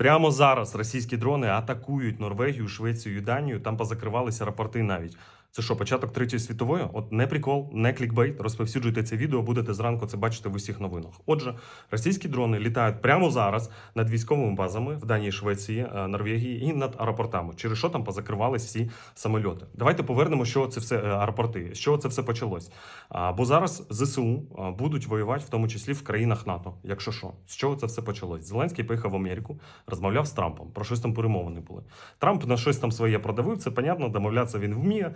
Прямо зараз російські дрони атакують Норвегію, Швецію і Данію. Там позакривалися рапорти навіть. Це що, початок третьої світової? От не прикол, не клікбейт. Розповсюджуйте це відео, будете зранку це бачити в усіх новинах. Отже, російські дрони літають прямо зараз над військовими базами в Данії, Швеції, е, Норвегії і над аеропортами. Через що там позакривались всі самольоти? Давайте повернемо, що це все е, аеропорти, з чого це все почалось. Бо зараз ЗСУ будуть воювати, в тому числі в країнах НАТО. Якщо що, з чого це все почалось? Зеленський поїхав в Америку, розмовляв з Трампом. Про щось там перемовини були. Трамп на щось там своє продавив. Це понятно, домовлятися він вміє.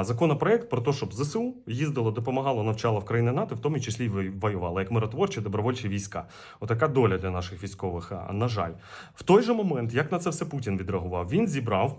Законопроект про те, щоб ЗСУ їздило, допомагало, навчало в країни НАТО, в тому числі воювало, як миротворчі добровольчі війська. Отака доля для наших військових. а, На жаль, в той же момент, як на це все Путін відреагував, він зібрав.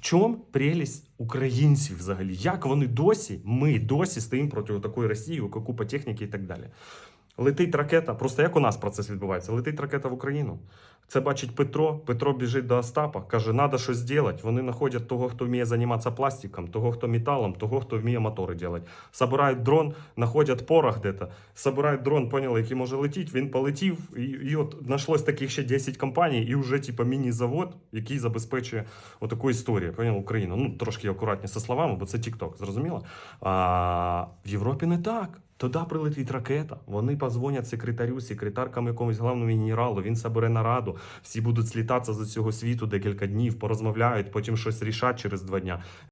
в чому прелість українців взагалі? Як вони досі, ми досі стоїмо проти такої Росії, яка купа техніки і так далі. Летить ракета, просто як у нас процес відбувається? Летить ракета в Україну. Це бачить Петро. Петро біжить до Остапа, каже, треба щось зробити. Вони знаходять того, хто вміє займатися пластиком, того, хто металом, того, хто вміє мотори робити. Собирають дрон, знаходять порох де-то, собирають дрон, поняли, який може летіти, він полетів, і, і от знайшлось таких ще 10 компаній, і вже типу, міні-завод, який забезпечує отаку історію, поняли, Україну. Ну, трошки акуратні зі словами, бо це TikTok, зрозуміло? А в Європі не так. Туди прилетить ракета. Вони позвонять секретарю, секретаркам якомусь головному генералу. Він собере нараду. Всі будуть слітатися з усього світу декілька днів, порозмовляють, потім щось рішать через два дня.